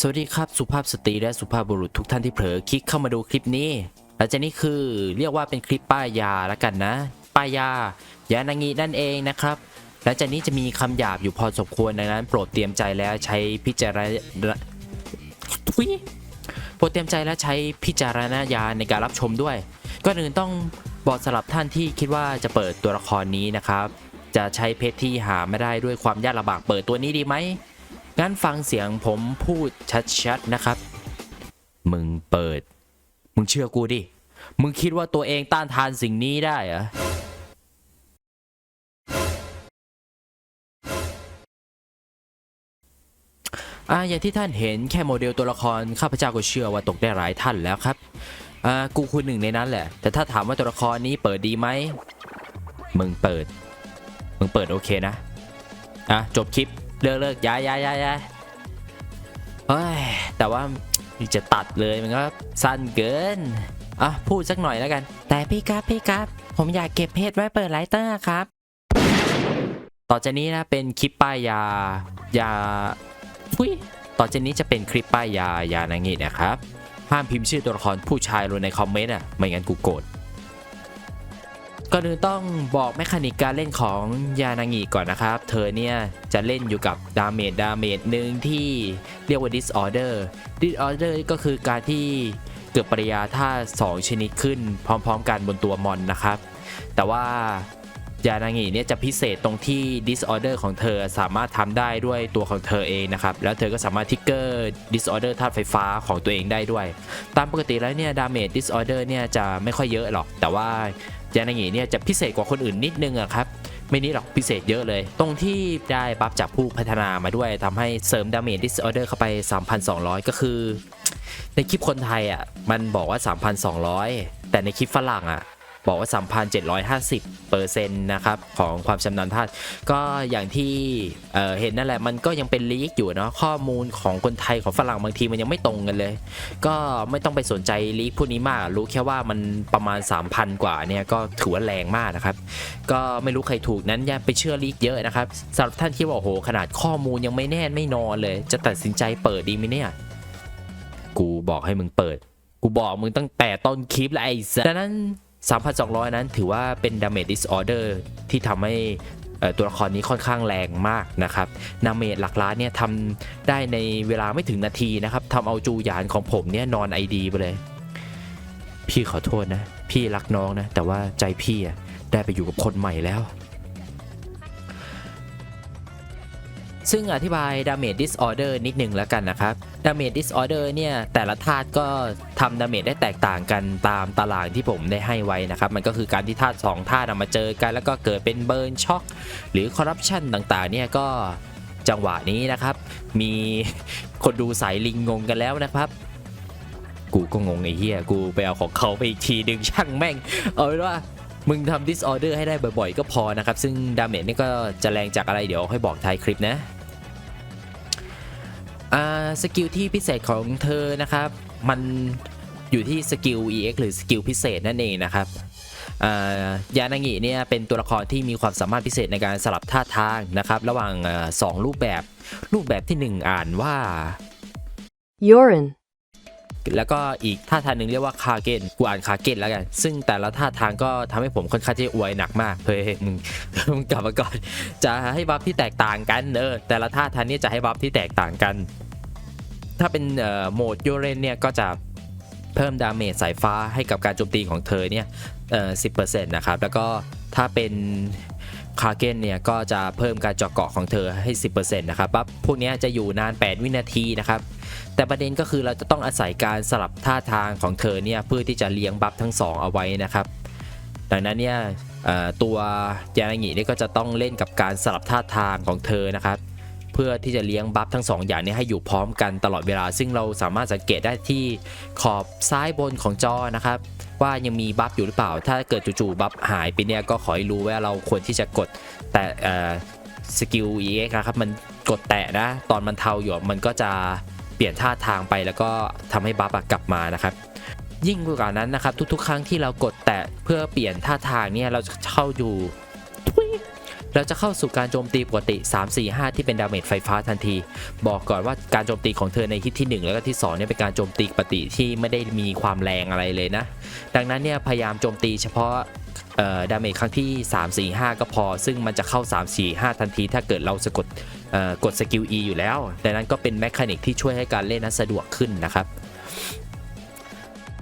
สวัสดีครับสุภาพสตรีและสุภาพบุรุษทุกท่านที่เผลอคลิกเข้ามาดูคลิปนี้หลังจากนี้คือเรียกว่าเป็นคลิปป้ายยาล้วกันนะ ป้ายยายานางินั่นเองนะครับหลังจากนี้จะมีคำหยาบอยู่พอสมควรดังนั้น โปรดเตรียมใจแล้วใช้พิจารณาทุยโปรดเตรียมใจและใช้พิจารณญาณในการรับชมด้วยก่อนอื่นต้องบอกสำหรับท่านที่คิดว่าจะเปิดตัวละครนี้นะครับ จะใช้เพชรที่หาไม่ได้ด้วยความยากลำบากเปิดตัวนี้ดีไหม งั้นฟังเสียงผมพูดชัดๆนะครับ มึงเปิด มึงเชื่อกูดิ มึงคิดว่าตัวเองต้านทานสิ่งนี้ได้เหรออ่าอย่างที่ท่านเห็นแค่โมเดลตัวละครข้าพเจ้าก็เชื่อว่าตกได้หลายท่านแล้วครับอ่ากูคือหนึ่งในนั้นแหละ แต่ถ้าถามว่าตัวละครนี้เปิดดีไหมมึงเปิด มึงเปิดโอเคนะอะจบคลิป เลิกเลิกย้ายย้ายย้ายย้ายเฮ้ยแต่ว่าจะตัดเลยมันก็สั้นเกินอะพูดสักหน่อยแล้วกัน แต่พี่ครับพี่ครับ ผมอยากเก็บเพชรไว้เปิดไลเตอร์ครับ ต่อจากนี้นะเป็นคลิปป้ายยายาทุยต่อจากนี้จะเป็นคลิปป้ายยายานางินะครับห้ามพิมพ์ชื่อตัวละครผู้ชายลงในคอมเมนต์อะไม่งั้นกูโกรธ ก่อนอื่นต้องบอกแมคานิกการเล่นของยานางิก่อนนะครับ เธอเนี่ยจะเล่นอยู่กับดาเมจดาเมจหนึ่งที่เรียกว่า disorder disorder ก็คือการที่เกิดปริยาท่า2ชนิดขึ้นพร้อมๆกันบนตัวมอนนะครับ แต่ว่ายานางิเนี่ยจะพิเศษตรงที่ disorder ของเธอสามารถทำได้ด้วยตัวของเธอเองนะครับ แล้วเธอก็สามารถทิกเกอร์ disorder ธาตุไฟฟ้าของตัวเองได้ด้วย ตามปกติแล้วเนี่ยดาเมจ disorder เนี่ยจะไม่ค่อยเยอะหรอก แต่ว่า ยานางิเนี่ยจะพิเศษกว่าคนอื่นนิดนึงอะครับไม่นิดหรอกพิเศษเยอะเลย ตรงที่ได้บัฟจากผู้พัฒนามาด้วยทำให้เสริมดาเมจดิสออเดอร์เข้าไป 3,200 ก็คือ ในคลิปคนไทยอะมันบอกว่า 3,200 แต่ในคลิปฝรั่งอะ บอกว่า 3,750เปอร์เซ็นต์นะครับของความชำนาญธาตุก็อย่างที่เเห็นนั่นแหละมันก็ยังเป็นลีกอยู่เนาะข้อมูลของคนไทยของฝรั่งบางทีมันยังไม่ตรงกันเลย ก็ไม่ต้องไปสนใจลีกพวกนี้มาก รู้แค่ว่ามันประมาณ 3,000 กว่าเนี่ยก็ถือว่าแรงมากนะครับ ก็ไม่รู้ใครถูกนั้นอย่าไปเชื่อลีกเยอะนะครับสำหรับท่านที่ว่าโอ้โหขนาดข้อมูลยังไม่แน่นไม่นอนเลย จะตัดสินใจเปิดดีไหมเนี่ยกูบอกให้มึงเปิด กูบอกมึงตั้งแต่ต้นคลิปแล้วไอ้สัสดังนั้น 3,200 นั้นถือว่าเป็น damage disorder ที่ทำให้ตัวละครนี้ค่อนข้างแรงมากนะครับนาเมจหลักล้านเนี่ยทำได้ในเวลาไม่ถึงนาทีนะครับทำเอาจูหยานของผมเนี่ยนอนไอดีไปเลย พี่ขอโทษนะ พี่รักน้องนะ แต่ว่าใจพี่อะได้ไปอยู่กับคนใหม่แล้ว ซึ่งอธิบาย damage disorder นิดหนึ่งแล้วกันนะครับ damage disorder เนี่ย แต่ละธาตุก็ทำ damage ได้แตกต่างกันตามตารางที่ผมได้ให้ไว้นะครับ มันก็คือการที่ธาตุ2ธาตุมาเจอกัน แล้วก็เกิดเป็นเบิร์นช็อคหรือ corruption ต่างๆ เนี่ยก็จังหวะนี้นะครับ มีคนดูสายลิงงงกันแล้วนะครับกูก็งงไอ้เหี้ยกูไปเอาของเขาไปอีกทีดึงช่างแม่ง เอาเป็นว่ามึงทำ disorder ให้ได้บ่อยๆ ก็พอนะครับ ซึ่ง damage นี่ก็จะแรงจากอะไรเดี๋ยวค่อยบอกท้ายคลิปนะ สกิลที่พิเศษของเธอนะครับ มันอยู่ที่สกิล EX หรือสกิลพิเศษนั่นเองนะครับยานางิเนี่ยเป็นตัวละครที่มีความสามารถพิเศษในการสลับท่าทางนะครับ ระหว่างเอ่อสองรูปแบบรูปแบบที่ 1 อ่านว่า urine, แล้วก็อีกท่าทางหนึ่งเรียกว่าคาเกนกูอ่านคาเกนแล้วกัน ซึ่งแต่ละท่าทางก็ทำให้ผมค่อนข้างที่อวยหนักมากเฮ้ยมึงมึงกลับมาก่อนจะให้บัฟที่แตกต่างกันเออแต่ละท่าทางนี้จะให้บัฟที่แตกต่างกัน ถ้าเป็นเอ่อโหมดยูเรนเนี่ยก็จะเพิ่มดาเมจสายฟ้าให้กับการโจมตีของเธอเนี่ยเอ่อสินะครับ แล้วก็ถ้าเป็น คาเกนเนี่ยก็จะเพิ่มการเจาะเกาะของเธอให้ 10%นะครับปั๊บพวกนี้จะอยู่นาน 8 วินาทีนะครับ แต่ประเด็นก็คือเราจะต้องอาศัยการสลับท่าทางของเธอเนี่ยเพื่อที่จะเลี้ยงบัฟทั้งสองเอาไว้นะครับ ดังนั้นเนี่ยตัวยานางิเนี่ยก็จะต้องเล่นกับการสลับท่าทางของเธอนะครับ พื่อที่จะเลี้ยงบัฟทั้งสองอย่างนี้ให้อยู่พร้อมกันตลอดเวลา ซึ่งเราสามารถสังเกตได้ที่ขอบซ้ายบนของจอนะครับว่ายังมีบัฟอยู่หรือเปล่า ถ้าเกิดจู่ๆบัฟหายไปเนี่ยก็ขอให้รู้ว่าเราควรที่จะกดแต่สกิล EX นะครับมันกดแตะนะ ตอนมันเทาอยู่มันก็จะเปลี่ยนท่าทางไปแล้วก็ทำให้บัฟกลับมานะครับ ยิ่งกว่านั้นนะครับทุกๆ ครั้งที่เรากดแตะเพื่อเปลี่ยนท่าทางเนี่ยเราจะเข้าอยู่ เราจะเข้าสู่การโจมตีปกติ 3 4 5 ที่เป็นดาเมจไฟฟ้าทันที บอกก่อนว่าการโจมตีของเธอในฮิตที่ 1 แล้วก็ที่2เนี่ยเป็นการโจมตีปกติที่ไม่ได้มีความแรงอะไรเลยนะ ดังนั้นเนี่ยพยายามโจมตีเฉพาะเอ่อดาเมจครั้งที่ 3 4 5 ก็พอ ซึ่งมันจะเข้า 3 4 5 ทันที ถ้าเกิดเราสะกดเอ่อกดสกิล E อยู่แล้ว ดังนั้นก็เป็นแมคานิกที่ช่วยให้การเล่นนั้นสะดวกขึ้นนะครับ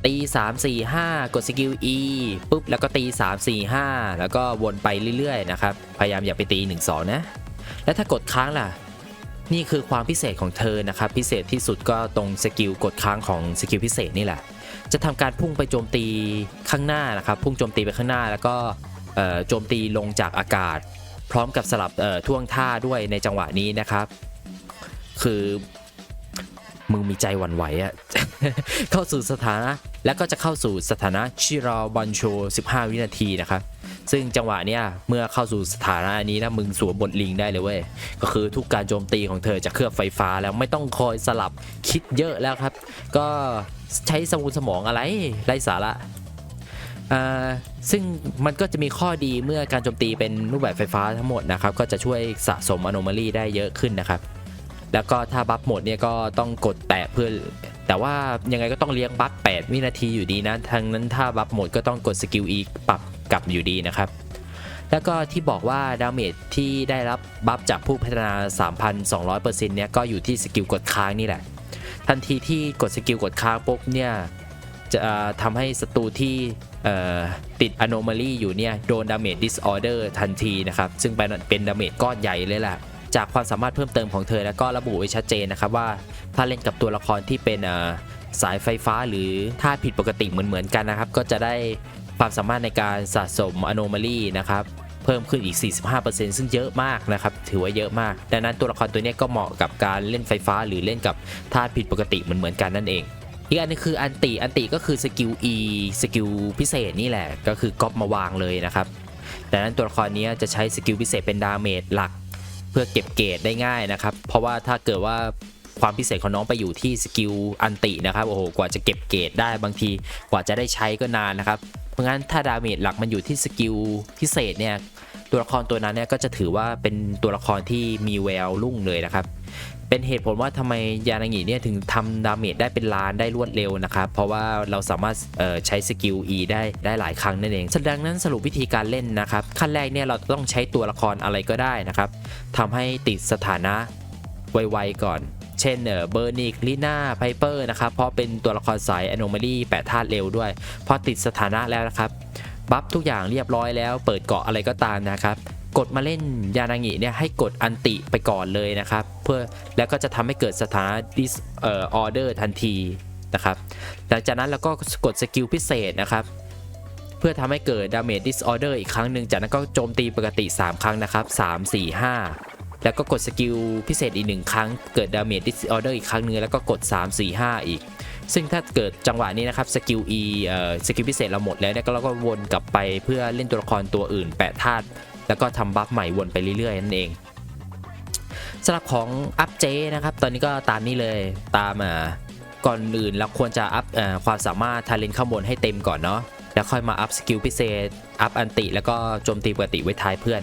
ตี 3 4 5 กดสกิล E ปุ๊บ แล้วก็ตี 3 4 5 แล้วก็วนไปเรื่อยๆนะครับ พยายามอย่าไปตี 1 2 นะ แล้วถ้ากดค้างล่ะ นี่คือความพิเศษของเธอนะครับ พิเศษที่สุดก็ตรงสกิลกดค้างของสกิลพิเศษนี่แหละ จะทำการพุ่งไปโจมตีข้างหน้านะครับ พุ่งโจมตีไปข้างหน้าแล้วก็โจมตีลงจากอากาศ พร้อมกับสลับท่วงท่าด้วยในจังหวะนี้นะครับ คือ มึงมีใจหวั่นไหวอะเข้าสู่สถานะแล้วก็จะเข้าสู่สถานะชิราบันโช 15 วินาทีนะครับซึ่งจังหวะเนี้ยเมื่อเข้าสู่สถานะนี้นะมึงสวมบทลิงได้เลยเว้ยก็คือทุกการโจมตีของเธอจะเคลือบไฟฟ้าแล้วไม่ต้องคอยสลับคิดเยอะแล้วครับ ก็ใช้สมองสมองอะไรไร้สาระอ่าซึ่งมันก็จะมีข้อดีเมื่อการโจมตีเป็นรูปแบบไฟฟ้าทั้งหมดนะครับ ก็จะช่วยสะสมอ n o m a l y ได้เยอะขึ้นนะครับ แล้วก็ถ้าบัฟหมดเนี่ยก็ต้องกดแตะเพื่อ แต่ว่ายังไงก็ต้องเลี้ยงบัฟ8วินาทีอยู่ดีนะทั้งนั้นถ้าบัฟหมดก็ต้องกดสกิลอีปรับกลับอยู่ดีนะครับ แล้วก็ที่บอกว่าดาเมจที่ได้รับบัฟจากผู้พัฒนา 3,200%เนี่ยก็อยู่ที่สกิลกดค้างนี่แหละ ทันทีที่กดสกิลกดค้างปุ๊บเนี่ยจะทำให้ศัตรูที่เอ่อติด anomaly อยู่เนี่ยโดน damage disorder ทันทีนะครับ ซึ่งเป็นเป็น damage ก้อนใหญ่เลยแหละ จากความสามารถเพิ่มเติมของเธอ แล้วก็ระบุไว้ชัดเจนนะครับว่าถ้าเล่นกับตัวละครที่เป็นสายไฟฟ้าหรือท่าผิดปกติเหมือนๆกันนะครับ ก็จะได้ความสามารถในการสะสม anomaly นะครับเพิ่มขึ้นอีก 45%ซึ่งเยอะมากนะครับ ถือว่าเยอะมาก ดังนั้นตัวละครตัวนี้ก็เหมาะกับการเล่นไฟฟ้าหรือเล่นกับท่าผิดปกติเหมือนเหมือนๆกันนั่นเอง อีกอันนึงคืออันติ อันติก็คือสกิล E สกิลพิเศษนี่แหละ ก็คือก๊อปมาวางเลยนะครับ ดังนั้นตัวละครนี้จะใช้สกิลพิเศษเป็นดาเมจหลัก พื่อเก็บเกรดได้ง่ายนะครับ เพราะว่าถ้าเกิดว่าความพิเศษของน้องไปอยู่ที่สกิลอันตินะครับโอ้โหกว่าจะเก็บเกรดได้บางทีกว่าจะได้ใช้ก็นานนะครับ เพราะงั้นถ้าดาเมจหลักมันอยู่ที่สกิลพิเศษเนี่ยตัวละครตัวนั้นเนี่ยก็จะถือว่าเป็นตัวละครที่มีแววรุ่งเลยนะครับ เป็นเหตุผลว่าทำไมยานางิเนี่ยถึงทำดาเมจได้เป็นล้านได้รวดเร็วนะครับเพราะว่าเราสามารถใช้สกิล E ได้ได้หลายครั้งนั่นเองแสดงนั้นสรุปวิธีการเล่นนะครับขั้นแรกเนี่ยเราต้องใช้ตัวละครอะไรก็ได้นะครับทำให้ติดสถานะไวๆก่อนเช่นเออเบอร์นิกลีน่าไพเปอร์นะครับ เพราะเป็นตัวละครสาย Anomaly แปดธาตุเร็วด้วย พอติดสถานะแล้วนะครับ บัฟทุกอย่างเรียบร้อยแล้ว เปิดเกาะอะไรก็ตามนะครับ กดมาเล่นยานางิเนี่ยให้กดอันติไปก่อนเลยนะครับ เพื่อแล้วก็จะทำให้เกิดสถานะ dis เอ่อ order ทันทีนะครับหลังจากนั้นเราก็กดสกิลพิเศษนะครับเพื่อทำให้เกิด damage disorder อีกครั้งหนึ่งจากนั้นก็โจมตีปกติ 3 ครั้งนะครับ 3 4 5 แล้วก็กดสกิลพิเศษอีกหนึ่งครั้ง เกิด damage disorder อีกครั้งหนึงแล้วก็กด 3 4 5 อีก ซึ่งถ้าเกิดจังหวะนี้นะครับสกิล E เอ่อสกิลพิเศษเราหมดแล้วเนี่ยก็เราก็วนกลับไปเพื่อเล่นตัวละครตัวอื่นแปะธาตุแล้วก็ทำบัฟใหม่วนไปเรื่อยๆนั่นเอง สำหรับของอัพเจนะครับ ตอนนี้ก็ตามนี้เลยตามอ่าก่อนอื่นเราควรจะอัพความสามารถทาเลนข้างบนให้เต็มก่อนเนาะแล้วค่อยมาอัพสกิลพิเศษ อัพอันติ แล้วก็โจมตีปกติไว้ท้ายเพื่อน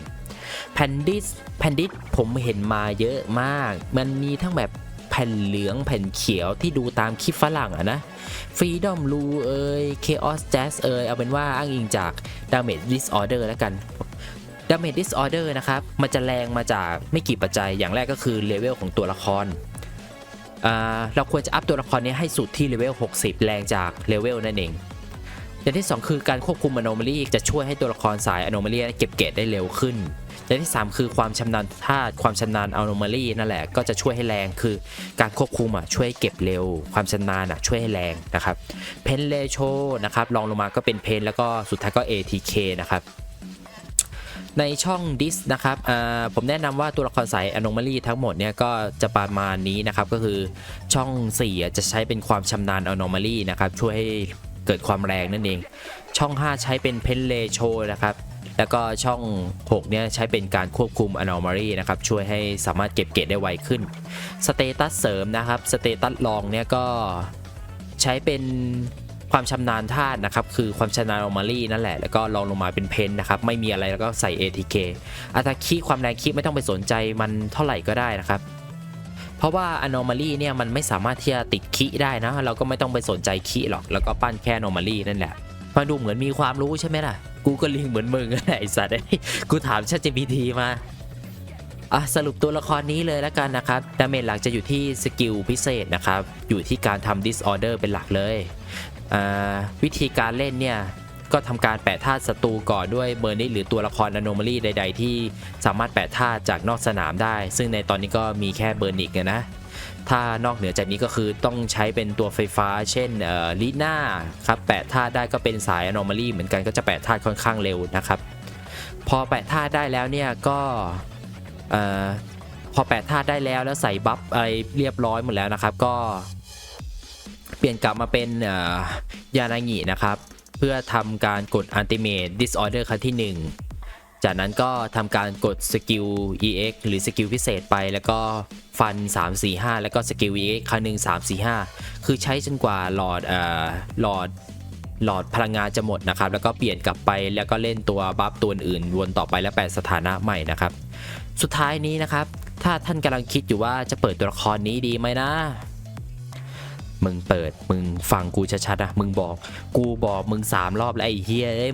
แพนดิสแพนดิสผมเห็นมาเยอะมาก มันมีทั้งแบบแผ่นเหลืองแผ่นเขียวที่ดูตามคลิปฝรั่งอะนะ Freedom r u เอ่ย Chaos Jazz เอ่ยเอาเป็นว่าอ้างอิงจาก Damage Disorder แล้วกัน Damage Disorder นะครับ มันจะแรงมาจากไม่กี่ปัจจัย อย่างแรกก็คือเลเวลของตัวละคร เราควรจะอัพตัวละครนี้ให้สุดที่เลเวล 60 แรงจากเลเวลนั่นเอง อย่างที่ 2 คือการควบคุม Anomaly จะช่วยให้ตัวละครสาย Anomaly เก็บเกรดได้เร็วขึ้น อย่างที่ 3 คือความชำนาญธาตุความชำนาญ Anomaly นั่นแหละก็จะช่วยให้แรงคือการควบคุมอะช่วยให้เก็บเร็ว ความชำนาญอะช่วยให้แรงนะครับเพนเลโชนะครับรองลงมาก็เป็นเพนแล้วก็สุดท้ายก็ ATK นะครับ ในช่อง dis นะครับผมแนะนำว่าตัวละครสาย Anomaly ทั้งหมดเนี่ยก็จะประมาณนี้นะครับ ก็คือช่อง4อ่จะใช้เป็นความชำนาญ Anomaly นะครับ ช่วยให้เกิดความแรงนั่นเอง ช่อง 5 ใช้เป็นเพนเลโชนะครับ แล้วก็ช่อง 6 เนี่ยใช้เป็นการควบคุม Anomaly นะครับ ช่วยให้สามารถเก็บเกรดได้ไวขึ้นสเตตัสเสริมนะครับสเตตัสรองเนี่ยก็ใช้เป็น ความชำนาญธาตุนะครับคือความชำนาญ anomaly นั่นแหละแล้วก็ลองลงมาเป็นเพนนะครับไม่มีอะไรแล้วก็ใส่ ATK อัตราคีความแรงคีไม่ต้องไปสนใจมันเท่าไหร่ก็ได้นะครับเพราะว่า anomaly เนี่ยมันไม่สามารถที่จะติดคีได้นะ เราก็ไม่ต้องไปสนใจคีหรอกแล้วก็ปั้นแค่ anomaly นั่นแหละฟังดูเหมือนมีความรู้ใช่ไหมล่ะ กูก็ลิงเหมือนมึงไอสัตว์ไอ้กูถาม ChatGPT มา อะสรุปตัวละครนี้เลยแล้วกันนะครับดาเมจหลักจะอยู่ที่สกิลพิเศษนะครับ อยู่ที่การทำ disorder เป็นหลักเลยอ่าวิธีการเล่นเนี่ยก็ทำการแปะธาตุศัตรูก่อนด้วยเบอร์นิหรือตัวละคร anomaly ใด ๆ ที่สามารถแปะธาตุจากนอกสนามได้ ซึ่งในตอนนี้ก็มีแค่เบอร์นิกนะ ถ้านอกเหนือจากนี้ก็คือต้องใช้เป็นตัวไฟฟ้า เช่นลีน่าครับแปะธาตุได้ก็เป็นสาย anomaly เหมือนกันก็จะแปะธาตุค่อนข้างเร็วนะครับ พอแปะธาตุได้แล้วเนี่ยก็ ออพอแปะธาตุได้แล้วแล้วใส่บัฟอะไรเรียบร้อยหมดแล้วนะครับ ก็เปลี่ยนกลับมาเป็นยานางินะครับ เพื่อทำการกด Ultimate Disorder ครั้งที่ 1 จากนั้นก็ทำการกดสกิล EX หรือสกิลพิเศษไปแล้วก็ฟัน 3 4 5 แล้วก็สกิล EX ครั้งหนึ่ง3 4 5 คือใช้จนกว่าหลอดเอ่อหลอดหลอดพลังงานจะหมดนะครับ แล้วก็เปลี่ยนกลับไปแล้วก็เล่นตัวบัฟตัวอื่นวนต่อไปแล้วแปลสถานะใหม่นะครับ สุดท้ายนี้นะครับ ถ้าท่านกำลังคิดอยู่ว่าจะเปิดตัวละครนี้ดีไหมนะ มึงเปิด มึงฟังกูชัดๆนะ มึงบอก กูบอกมึงสามรอบแล้วไอ้เฮียเอ้ย